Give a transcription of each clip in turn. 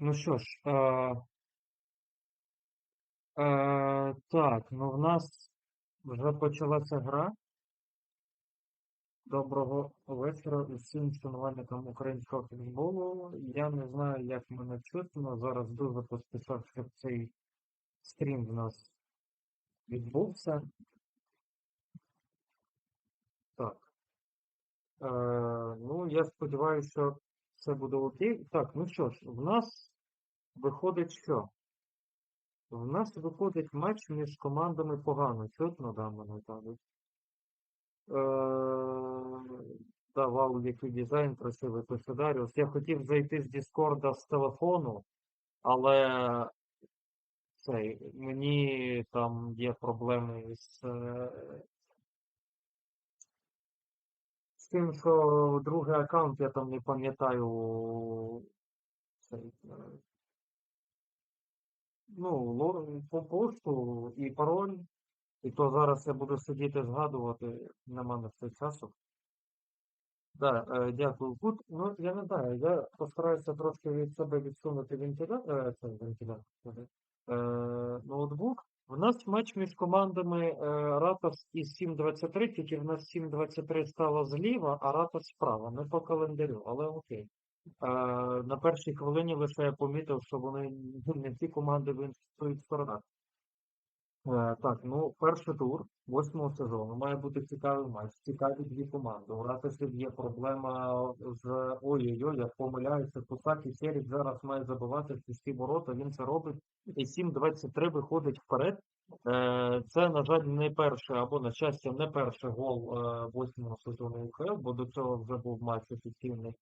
ну що ж, е, е, так, ну в нас вже почалася гра. Доброго вечора усім шанувальникам українського футболу. Я не знаю, як мене чутно. Зараз дуже поспішав, щоб цей стрім в нас відбувся. Так. Е, ну, я сподіваюся, що все буде окей. Так, ну що ж, в нас виходить що? В нас виходить матч між командами погано. Чутно, да, мене кажуть. Е, да, вау, який дизайн пише Даріус. Я хотів зайти з Діскорда з телефону, але цей, мені там є проблеми з, е, з тим, що другий аккаунт, я там не пам'ятаю цей, е, ну, по пошту і пароль. І то зараз я буду сидіти згадувати, нема на це часу. Да, е, дякую. Гуд. Ну, я не знаю, я постараюся трошки від себе відсунути вентилятор, е, це вентилятор, е, ноутбук. В нас матч між командами е, Ратос і 7.23, тільки в нас 7.23 стало зліва, а Ратос справа, не по календарю, але окей. Е, на першій хвилині лише я помітив, що вони не всі команди в інших сторонах. Е, Так, ну перший тур восьмого сезону має бути цікавий матч. Цікаві дві команди. У Ратисів є проблема з ой-ой-ой, я помиляюся. Кусак і Серік зараз має забивати в пусті ворота. Він це робить. І 7-23 виходить вперед. Е, Це, на жаль, не перший або на щастя, не перший гол восьмого сезону УКЛ, бо до цього вже був матч офіційний.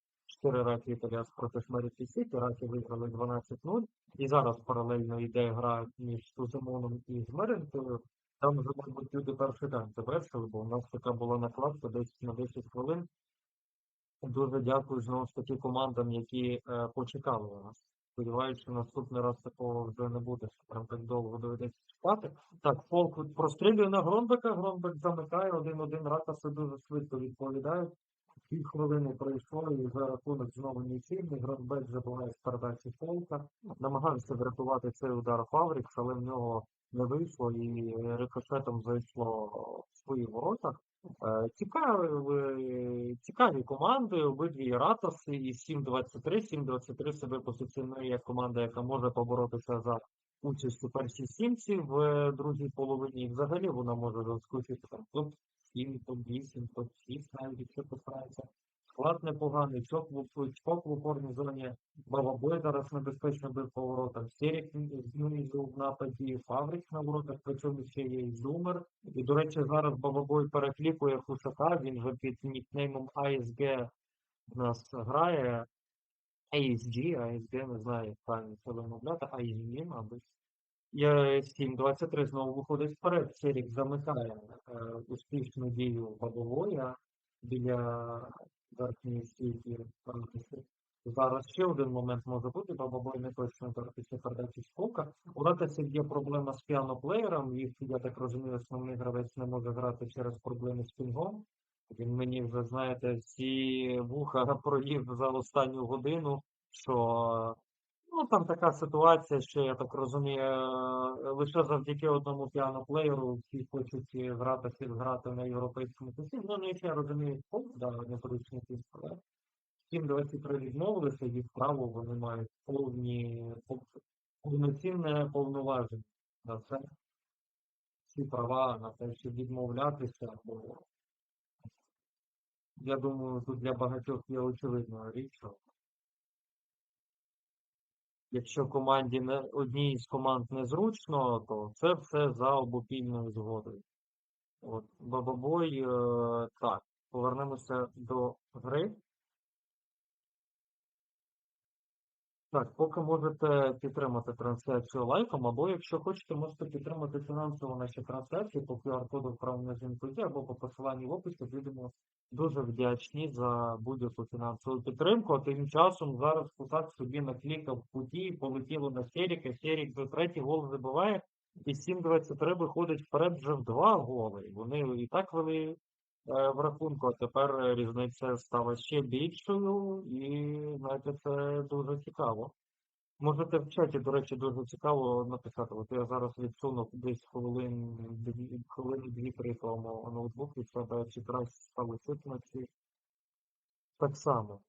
Чотири раки Італіас проти Шмеріті Сіті, раки виграли 12-0. І зараз паралельно йде гра між Сузимоном і Жмеренкою. Там вже, мабуть, люди перший день завершили, бо у нас така була накладка десь на 10 хвилин. Дуже дякую знову ж таки командам, які е, почекали на нас. Сподіваюся, що наступний раз такого вже не буде, що прям так довго доведеться чекати. Так, Фолк прострілює на Гронбека, Гронбек замикає, один-один Ратаси дуже швидко відповідають. Пів хвилини пройшло і за рахунок знову нічийний. Гронбек забуває з передачі Фолка. Намагався врятувати цей удар Фаврікс, але в нього не вийшло і рикошетом зайшло в свої ворота. Е, Цікаві, цікаві команди, обидві Ратоси і 7-23. 7-23 себе позиціонує як команда, яка може поборотися за участь у першій сімці в е, другій половині. І взагалі вона може заскочити там 7, топ 8, топ 6, навіть якщо постарається. Склад непоганий, чок в опорній зоні. Бабабой зараз небезпечно бив по воротам. Серік знизу в нападі, Фабрик на воротах, причому ще є і Зумер. І, до речі, зараз Бабабой переклікує Хусака, він вже під нікнеймом ASG в нас грає. ASG, ASG, не знаю, як правильно це вимовляти, ASG, мабуть. Я 7.23 знову виходить вперед. Серік замикає е, успішну дію Бабовоя біля верхньої стійки. Ратиси. Зараз ще один момент може бути, Бабовой не точно після передачі скока. У Ратисів є проблема з піаноплеєром, їх, я так розумію, основний гравець не може грати через проблеми з пінгом. Він мені вже, знаєте, всі вуха проїв за останню годину, що Ну, там така ситуація, що я так розумію, е, лише завдяки одному піаноплеєру всі хочуть грати грати на європейському кусі. Ну, не ще розумію, фонд, да, непоручний тиск, але всім 23 відмовилися від права, вони мають повні, повноцінне повноваження на це. Всі права на те, щоб відмовлятися, бо я думаю, тут для багатьох є очевидною річ, Якщо команді не одній з команд незручно, то це все за обопільною згодою. От, Бабабой, е, так, повернемося до гри. Так, поки можете підтримати трансляцію лайком, або якщо хочете, можете підтримати фінансово наші трансляції по QR-коду в правому нижньому або по посиланні в описі. Будемо дуже вдячні за будь-яку фінансову підтримку. А тим часом зараз Кусак собі наклікав путі полетіло на Серіка. Серік за третій гол забиває. І 7-23 виходить вперед вже в два голи. Вони і так вели в рахунку, а тепер різниця стала ще більшою, і знаєте, це дуже цікаво. Можете в чаті, до речі, дуже цікаво написати. От я зараз відсунув десь хвилин дві, хвилини дві-три ноутбук від себе, чи краще стали чутно, так само.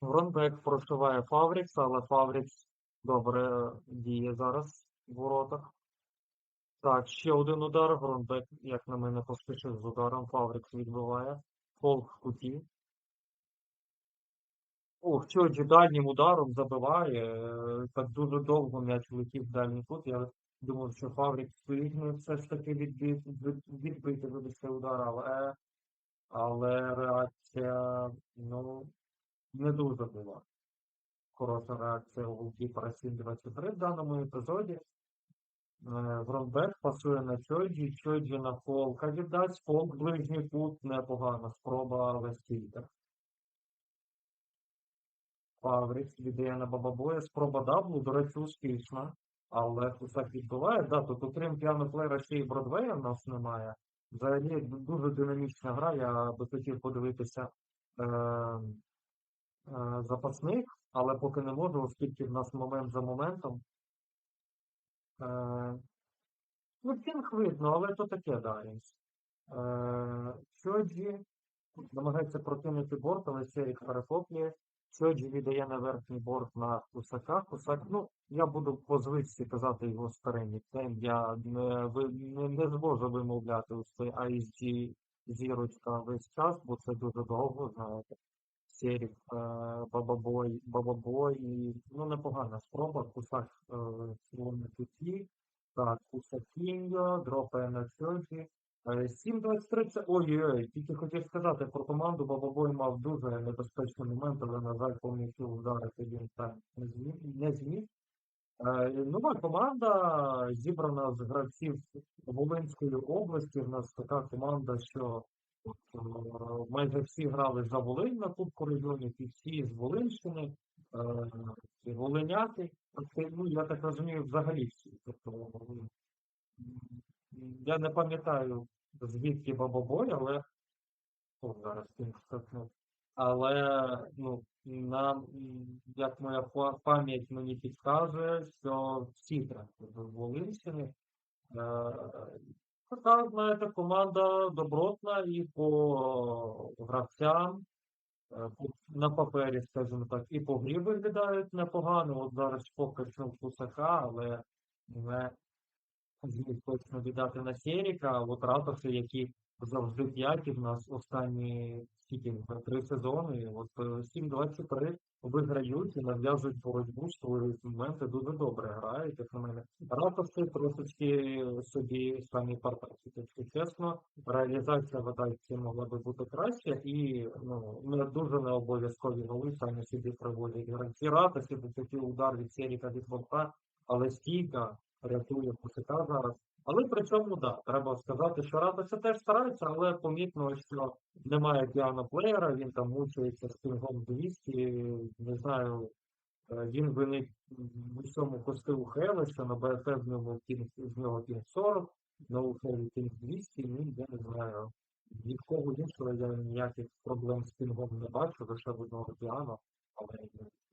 Гронбек прошиває Фаврікс, але Фаврікс добре діє зараз в воротах. Так, ще один удар. Гронбек, як на мене, поспішив з ударом. Фаврікс відбиває. Фол в куті. Ох, Чоджі дальнім ударом забиває. е, Так дуже довго м'яч влетів в дальній кут. Я думав, що Фаврік встигне все ж таки відбити, від- відбити вибачте удар, але, але реакція ну, не дуже була. Хороша реакція у голкіпера 7-23 в даному епізоді. Е, пасує на Чоджі, Чоджі на Фолка віддасть, Фолк ближній кут, непогана спроба, але стільки. Фаврікс віддає на Бабабоя. Спроба даблу, до речі, успішна. Але Хусак відбуває. Да, тут окрім піано-плеєра ще й Бродвея в нас немає. Взагалі дуже динамічна гра. Я би хотів подивитися е, е, запасних, але поки не можу, оскільки в нас момент за моментом. Е, ну, кінг видно, але то таке далі. Е, Чоджі намагається прокинути борт, але Серік перехоплює. Чоджі віддає на верхній борт на Кусака. Кусак, ну, я буду по звичці казати його старий нікнейм. Я не, не, не зможу вимовляти ось цей ISG зірочка весь час, бо це дуже довго, знаєте. Серік, е, Бабабой, Бабабой, і, ну, непогана спроба. Кусак е, цілому на куті. Так, Кусакіньо, дропає на Чоджі. Е, 7-23 це. Ой-ой-ой, тільки хотів сказати про команду. Бабабой мав дуже небезпечний момент, але, на жаль, повністю вдарити він там не зміг. Е, Нова команда зібрана з гравців Волинської області. У нас така команда, що е, майже всі грали за Волинь на Кубку регіонів, і всі з Волинщини, е, і волиняки. Тобто, Ну, я так розумію, взагалі всі. Тобто, я не пам'ятаю, звідки Бабобой, але О, зараз він скакнув. Але ну, нам, як моя пам'ять мені підказує, що всі гравці з Волинщини. Така, знаєте, команда добротна і по гравцям, е, на папері, скажімо так, і по грі виглядають непогано. От зараз покачнув Кусака, але не зміг точно віддати на Серіка, от Ратоси, які завжди п'яті в нас останні скільки, три сезони, от е, 7-23 виграють і нав'язують боротьбу, створюють моменти, дуже добре грають, як на мене. Ратоси трошечки собі самі партаці. Якщо чесно, реалізація в атаці могла би бути краще, і ну, не дуже не обов'язкові голи самі собі приводять гравці. Ратоси, такий удар від Серіка від борта, але стійка рятує Кусака зараз. Але при цьому, да, треба сказати, що Ратоси теж стараються, але помітно, що немає піано-плеєра, він там мучається з пінгом 200, не знаю, е, він винить в усьому костилу Хелеса, на БФ в нього кінг 40, на Ухелі кінг 200, ну, я не знаю, від кого іншого я ніяких проблем з пінгом не бачу, лише в одного піано, але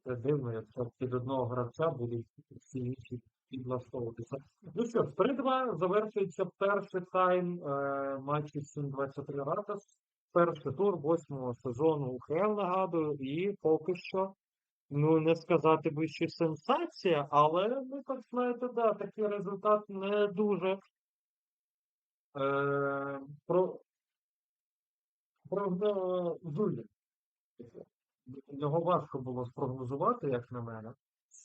це дивно, якщо під одного гравця будуть всі інші підлаштовуватися. Ну що ж, 3-2 завершується перший тайм е, матчі 7-23 Ратас. Перший тур восьмого сезону УХЛ, нагадую, і поки що, ну не сказати би, що сенсація, але ну так знаєте, да, такий результат не дуже е, про, прогнозує. Його важко було спрогнозувати, як на мене,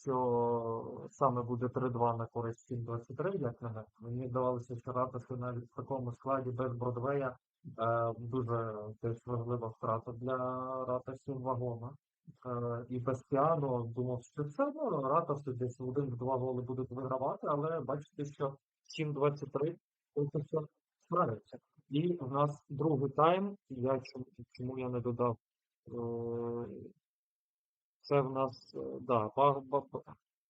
що саме буде 3-2 на користь 7-23, як на мене. Мені здавалося, що Ратоси навіть в такому складі без Бродвея е, дуже теж важлива втрата для Ратосів вагома. Е, і без піано думав, що все одно Ратоси десь один-два голи будуть вигравати, але бачите, що 7-23 поки що справляться. І в нас другий тайм. Я чому, чому я не додав Е, Це в нас, е, да,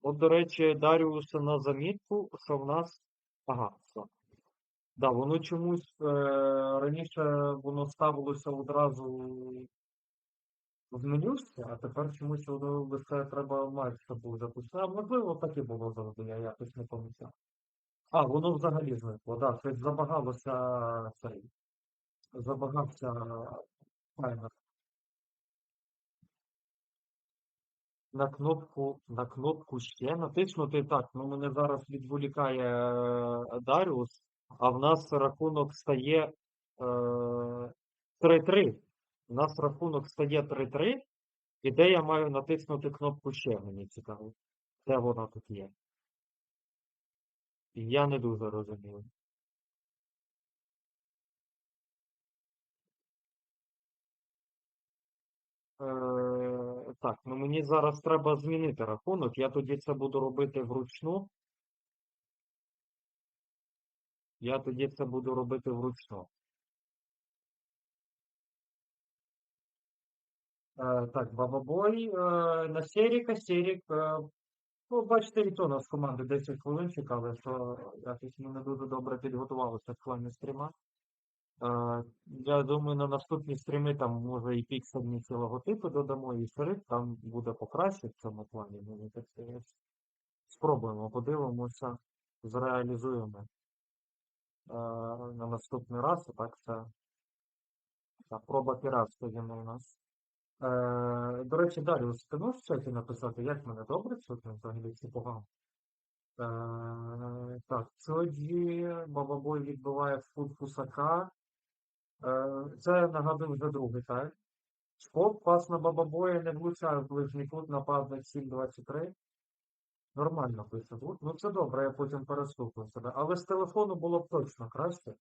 От, до речі, Даріуса на замітку, що в нас. Ага, все. Да, воно чомусь е, раніше воно ставилося одразу змінився, а тепер чомусь воно лише треба щоб був запустити. А можливо, так і було завжди, я якось не помічав. А, воно взагалі зникло, да, щось забагалося цей. Забагався таймер. На кнопку, на кнопку ще натиснути. Так, ну мене зараз відволікає е, Даріус, а в нас рахунок стає е, 3-3. У нас рахунок стає 3-3. І де я маю натиснути кнопку ще, мені цікаво. Де вона тут є? Я не дуже розумію. Е, так, ну мені зараз треба змінити рахунок. Я тоді це буду робити вручну. Я тоді це буду робити вручну. Е, так, Бабабой е, на Серіка, Серік. Е, ну, бачите, і то у нас команди 10 хвилин чекали, що якось ми не дуже добре підготувалися в плані стріма. Е, я думаю, на наступні стріми там може і піксельні ці логотипи додамо, і шрифт там буде покраще в цьому плані. Мені так здається. Спробуємо, подивимося, зреалізуємо е, на наступний раз. Так це проба піратства у нас. Е, до речі, далі ти можеш в чаті написати, як мене добре чутно взагалі чи погано? Е, так, Чоджі, Бабабой відбиває фут Фусака. Е, це нагадую вже другий тайм. Шкоп, пас на Бабабоя не влучає в ближній кут, нападник 7-23. Нормально пише тут. Ну це добре, я потім переступлю себе. Але з телефону було б точно краще.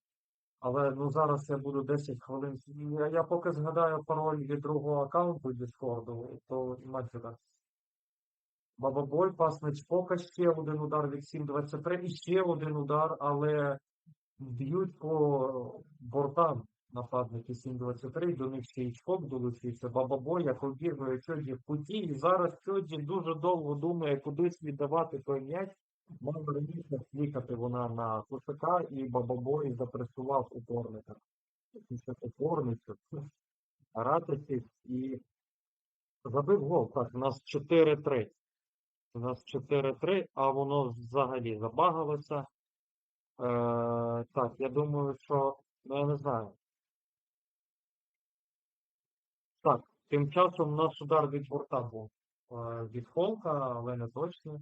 Але ну зараз я буду 10 хвилин. Я, я поки згадаю пароль від другого аккаунту Discord, то майже так. Бабабой, пасний Чпока, ще один удар від 7.23 і ще один удар, але б'ють по бортам нападники 7.23, до них ще і Чпок долучився. Бабабой, як обігрує Чоджі в путі, і зараз Чоджі дуже довго думає, кудись віддавати той м'яч. Мав раніше клікати вона на Кусака і Бабабой запресував упорника. Упорницю, Ратисів і забив гол. Так, у нас 4-3. У нас 4-3, а воно взагалі забагалося. Е, так, я думаю, що. Ну, я не знаю. Так, тим часом у нас удар від борта був е, від Холка, але не точно.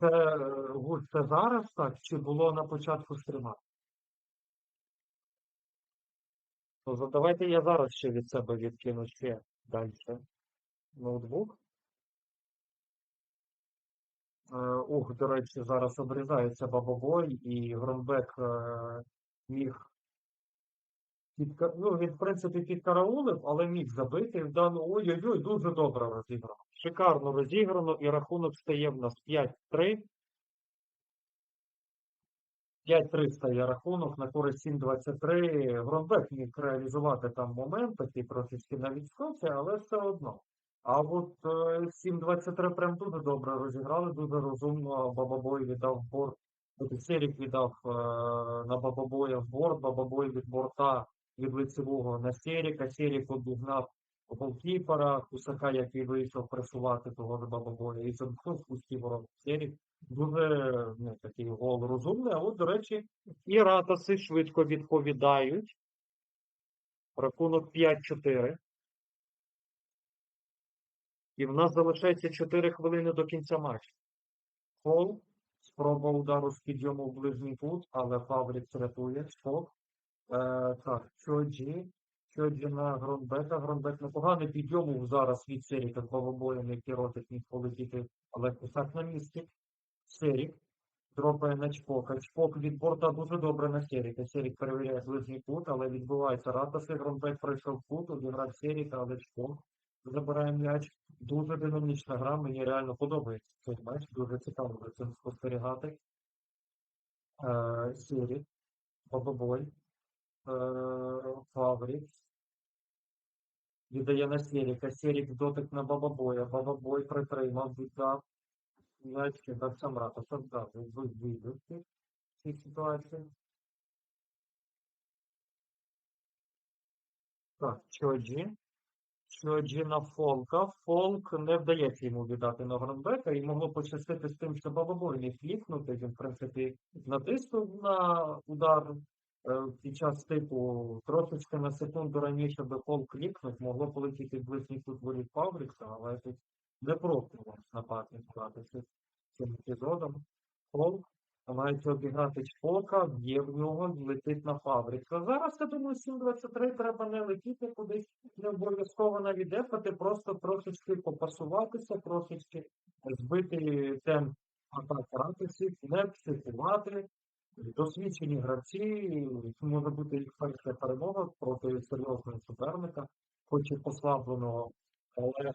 Це, це зараз так, чи було на початку стріма? Ну, давайте я зараз ще від себе відкину ще далі ноутбук. Е, Ух, до речі, зараз обрізається Бабобой і Громбек е, міг під, ну, він, в принципі, підкараулив, але міг забити. В дану ой-ой-ой, дуже добре розіграно. Шикарно розіграно, і рахунок стає в нас 5-3. 5-3 стає рахунок на користь 7-23. Громбек міг реалізувати там момент, такий трошечки на відскоці, але все одно. А от е, 7-23 прям дуже добре розіграли, дуже розумно. Бабабой віддав борт. Серік віддав е, на Бабабоя в борт, Бабабой від борта від лицевого на Серіка. Серік обігнав голкіпера, Кусака, який вийшов пресувати того ж Бабабоя, і замкнув пусті ворот Серік. Дуже ну, такий гол розумний. А от, до речі, і ратаси швидко відповідають. Рахунок 5-4. І в нас залишається 4 хвилини до кінця матчу. Фол. Спроба удару з підйому в ближній кут, але Фаврік рятує. Скок. Е, так, Чоджі. Чоджі на Гронбека. Гронбек непоганий підйому зараз від Серіка з бавобоєм, який ротик міг полетіти, але кусак на місці. Серік. Дропає на Чпока. Чпок від борта дуже добре на Серіка. Серік перевіряє ближній кут, але відбувається ратаси. Гронбек пройшов кут, обіграв Серіка, але Чпок забирає м'яч. Дуже динамічна гра, мені реально подобається цей матч. Дуже цікаво за цим спостерігати. Е, Серік. Бабабой. Фаврік. Віддає на Серіка. Серік дотик на Бабабоя. Бабабой притримав, віддав. М'яч кидав сам рата. Создав. Вийдуть в цій ситуації. Так, Чоджі. Чоджі на Фолка. Фолк не вдається йому віддати на Гронбека, і могло пощастити з тим, що Бабабой міг клікнути. Він, в принципі, натиснув на удар е, під час типу трошечки на секунду раніше би Фолк клікнув, могло полетіти ближній кут воріт Паврікса, але тут не пробував нападник гратися цим епізодом. Фолк намагається обіграти Чпока, б'є в нього, летить на Фабрикса. Зараз, я думаю, 7.23 треба не летіти кудись, не обов'язково навіть просто трошечки попасуватися, трошечки збити темп атак гратися, не психувати. Досвідчені гравці, може бути їх перша перемога проти серйозного суперника, хоч і послабленого, але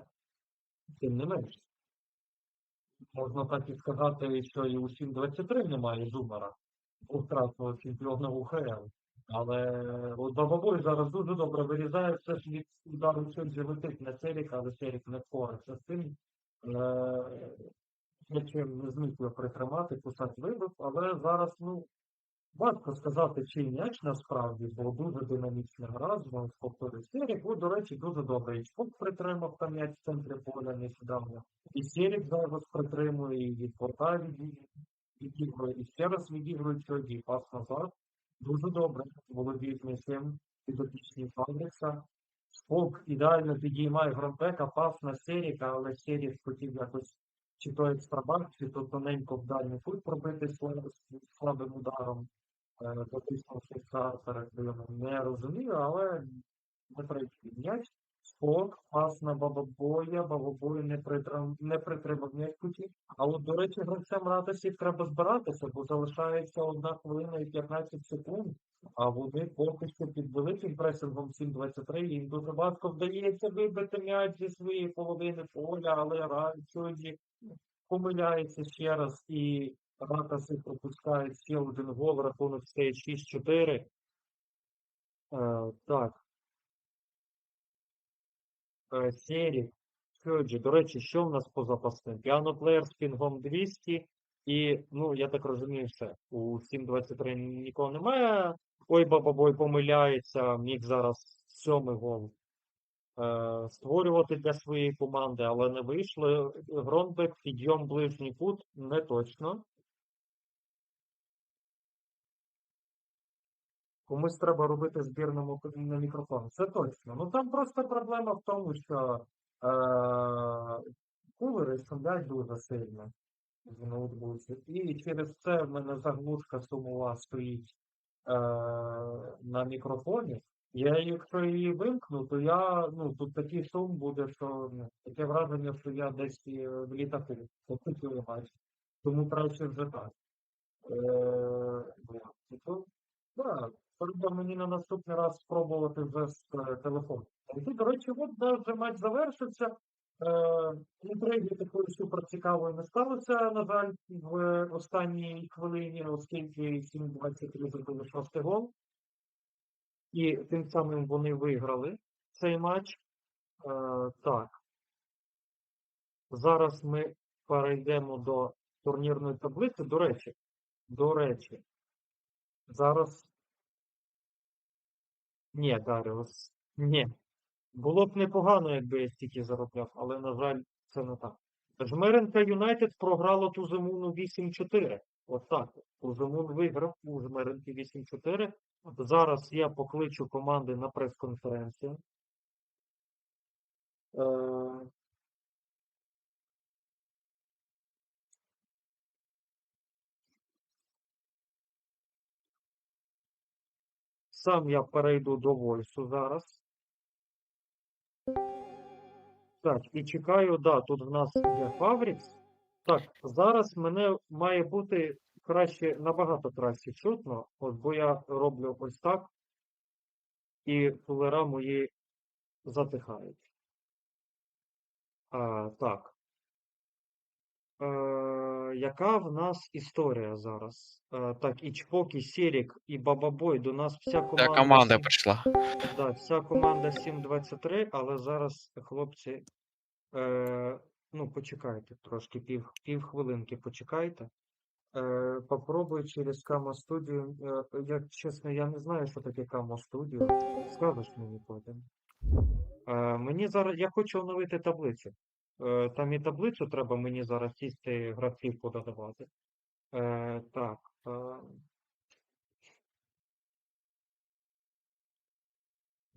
тим не менш. Можна так і сказати, що і у 7.23 немає Жумера, двократного чемпіона УХЛ. Але Бабабой зараз дуже добре вирізає все ж від удару Чоджі летить на Серік, але Серік не впорається з цим. Нічим не його притримати, кусать вибив, але зараз, ну, важко сказати, чий м'яч насправді, бо дуже динамічна гра, знову повторюю. Серік, ну, до речі, дуже добре. І Чпок притримав там м'яч в центрі поля нещодавно. І Серік зараз притримує, і порта відігрує, і ще раз відігрує Чоді, пас назад. Дуже добре. Володіють м'ячем підопічні Фабрикса. Спок ідеально підіймає Громпека, пас на Серіка, але Серік хотів якось чи то екстрабанк, чи то тоненько в дальній кут пробити слабим ударом. Дотиснувши Картера, я не розумію, але не прийшли м'яч. Спок, пас на Бабабоя, Бабабой не, притрим, не притримав м'яч куті. А от, до речі, гравцям Ратосів треба збиратися, бо залишається 1 хвилина і 15 секунд, а вони поки що під великим пресингом 7-23, їм дуже важко вдається вибити м'яч зі своєї половини поля, але Райчоді помиляється ще раз і Ратоси пропускають ще один гол, рахунок стає 6-4. Е, так. Е, Серік, Фьоджі. До речі, що в нас по запасним? Піаноплеєр з пінгом 200 і, ну, я так розумію, все. У 7.23 нікого немає. Ой, бабабой помиляється, міг зараз сьомий гол е, створювати для своєї команди, але не вийшло. Гронбек, підйом ближній кут, не точно. Комусь треба робити к- на мікрофон. Це точно. Ну там просто проблема в тому, що е, кулери шумлять дуже сильно в ноутбуці. І через це в мене заглушка сумова стоїть е, на мікрофоні. Я, якщо її вимкну, то я, ну, тут такий шум буде, що ну, таке враження, що я десь е, в літаку бачу. Тому краще вже так. Е, бля, да, треба мені на наступний раз спробувати вже з е, телефону. До речі, от вже матч завершився. Е, інтриги такої супер цікавої не сталося, на жаль, в останній хвилині, оскільки 7-23 забили шостий гол. І тим самим вони виграли цей матч. Е, так. Зараз ми перейдемо до турнірної таблиці. До речі, до речі, зараз. Ні, Даріус, ні. Було б непогано, якби я стільки заробляв, але, на жаль, це не так. Жмеренка Юнайтед програло Туземуну 8-4. От так. Туземун виграв у Жмеренки 8-4. Зараз я покличу команди на прес-конференцію. Е, Сам я перейду до войсу зараз. Так, і чекаю, да, тут в нас є Фаврікс. Так, зараз мене має бути краще, набагато краще чутно, от, бо я роблю ось так, і кулера мої затихають. А, так. Е, яка в нас історія зараз? Е, так, і Чпок, і Серік, і Бабабой, до нас вся команда. команда прийшла. Да, вся команда 7-23, але зараз, хлопці, е, ну, почекайте трошки, пів, пів хвилинки почекайте. Е, попробуй через Камо студію. Е, я чесно, я не знаю, що таке Камо студію. Скажеш мені потім. Е, мені зараз я хочу оновити таблицю. Е, там і таблицю треба мені зараз сісти гравців подавати. Е, так. Е,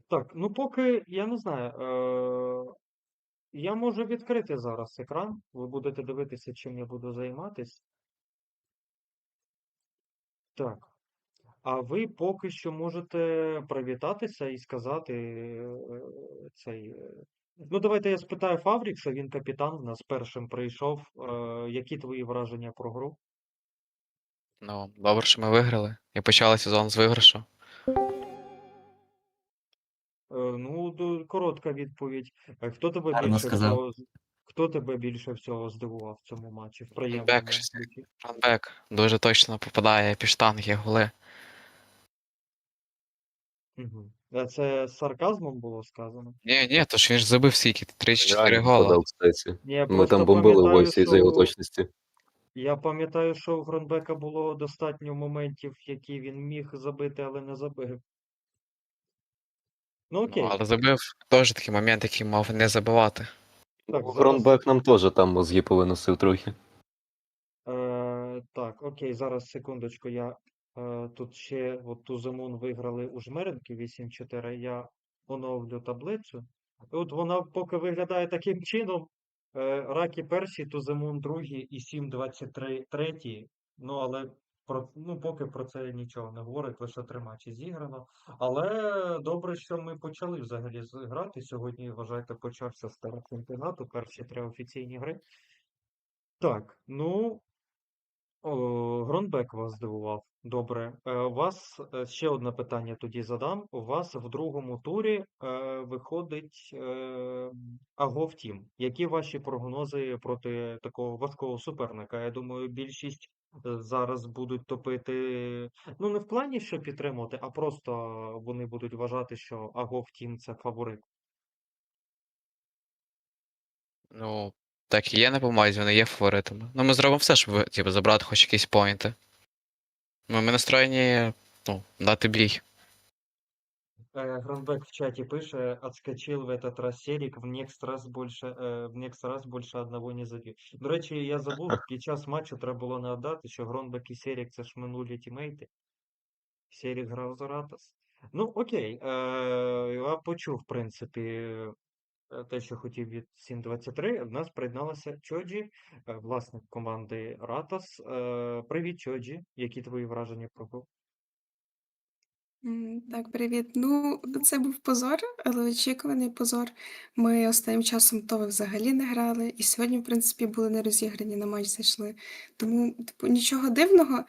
так, ну поки я не знаю. Е, я можу відкрити зараз екран. Ви будете дивитися, чим я буду займатись. Так. А ви поки що можете привітатися і сказати цей. Ну, давайте я спитаю Фаврікса, він капітан в нас першим прийшов. Е, які твої враження про гру? Ну, добре, що ми виграли. І почали сезон з виграшу. Е, ну, ду- коротка відповідь. Е, Хто тебе Гарно більше сказав. всього, з- хто тебе більше всього здивував в цьому матчі? В приємному ключі? Ранбек дуже точно попадає під штанги, голи. Угу. Це з сарказмом було сказано? Ні, ні, то ж він ж забив скільки? 3-4 Реально гола. кстати. Ні, я просто там бомбили пам'ятаю, Войса из-за его що точности. Я пам'ятаю, що у Гронбека було достатньо моментів, які він міг забити, але не забив. Ну Ну, окей, але забив теж такий момент, який мав не забивати. Так, Ну, зараз- Гронбек нам тоже там мозги повиносив трохи. е, так, окей, зараз секундочку. Я тут ще от Туземун виграли у Жмеренки 8-4. Я оновлю таблицю. От вона поки виглядає таким чином. Е, Ракі перші, Туземун другий і 7-23 третій. Ну, але про, ну, поки про це нічого не говорить, лише три матчі зіграно. Але добре, що ми почали взагалі грати. Сьогодні, вважайте, почався старт чемпіонату, перші три офіційні гри. Так, ну, о, Гронбек вас здивував. Добре. Е, вас е, ще одне питання тоді задам. У вас в другому турі е, виходить е, Тім. Які ваші прогнози проти такого важкого суперника? Я думаю, більшість е, зараз будуть топити. Ну, не в плані, що підтримувати, а просто вони будуть вважати, що Агов Тім це фаворит. Ну, так і є на помазі, вони є фаворитами. Ну, ми зробимо все, щоб типу, забрати хоч якісь поінти. Ну, ми настроєні, ну, дати бій. Э, Гранбек в чате пише, отскочил в этот раз Серик, в next раз больше, э, в next раз больше одного не забив. До речі, я забув, під час матчу треба було нагадати, що Гронбек і Серік це ж минулі тімейти. Серік грав за Ратас. Ну, окей, е, я почув, в принципі, е, те, що хотів від 7.23. В нас приєдналася Чоджі, е, власник команди Ратас. Е, Привіт, Чоджі. Які твої враження про гру? Так, привіт. Ну, це був позор, але очікуваний позор. Ми останнім часом то взагалі не грали, і сьогодні, в принципі, були не розіграні, на матч зайшли. Тому, типу, нічого дивного.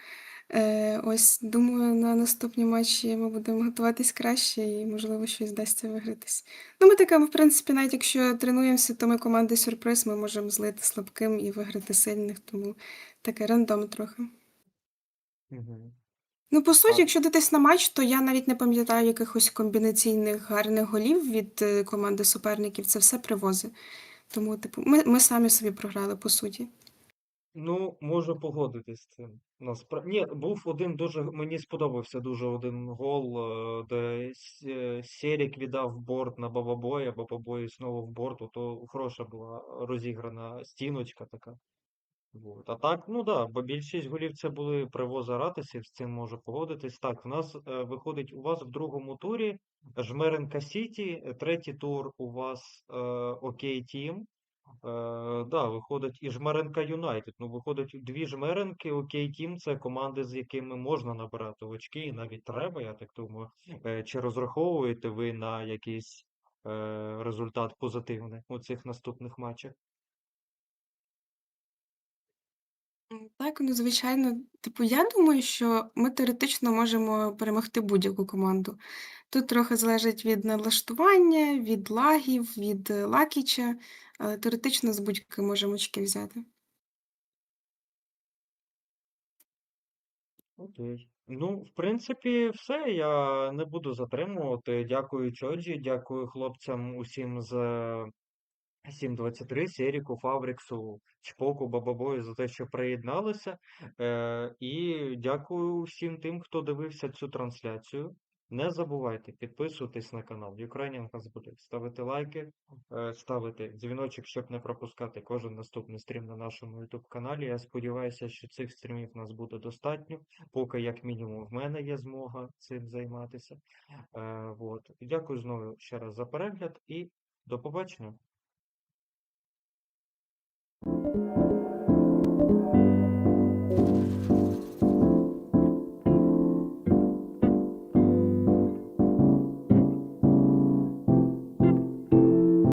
Е, ось, думаю, на наступні матчі ми будемо готуватись краще і, можливо, щось вдасться вигратись. Ну, ми таке, в принципі, навіть якщо тренуємося, то ми команди сюрприз, ми можемо злити слабким і виграти сильних, тому таке рандом трохи. Угу. Ну, по суті, А- якщо дивитись на матч, то я навіть не пам'ятаю якихось комбінаційних гарних голів від е, команди суперників. Це все привози. Тому, типу, ми, ми самі собі програли, по суті. Ну, можу погодитись з цим. Наспра... Ні, був один дуже. Мені сподобався дуже один гол, е, де е, Серік віддав борт на Бабабоя, Бабабой знову в борт, то хороша була розіграна стіночка така. Вот. А так, ну да, бо більшість голів це були привози Ратисів, з цим можу погодитись. Так, в нас е, виходить у вас в другому турі Жмеренка Сіті, третій тур у вас Окей Тім. Е, да, виходить і Жмеренка Юнайтед. Ну, виходить дві Жмеренки, Окей Тім це команди, з якими можна набирати очки, і навіть треба, я так думаю. Е, чи розраховуєте ви на якийсь е, результат позитивний у цих наступних матчах? Так, ну звичайно, типу, я думаю, що ми теоретично можемо перемогти будь-яку команду. Тут трохи залежить від налаштування, від лагів, від лакіча, але теоретично з будь-ким можемо очки взяти. Окей. Ну, в принципі, все. Я не буду затримувати. Дякую Чоджі, дякую хлопцям усім з 723, Серіку, Фавріксу, Чпоку, Бабабою за те, що приєдналися. Е, і дякую всім тим, хто дивився цю трансляцію. Не забувайте підписуватись на канал Ukrainian Hasbullet, ставити лайки, е, ставити дзвіночок, щоб не пропускати кожен наступний стрім на нашому YouTube каналі. Я сподіваюся, що цих стрімів у нас буде достатньо, поки, як мінімум, в мене є змога цим займатися. Е, от. Дякую знову ще раз за перегляд і до побачення.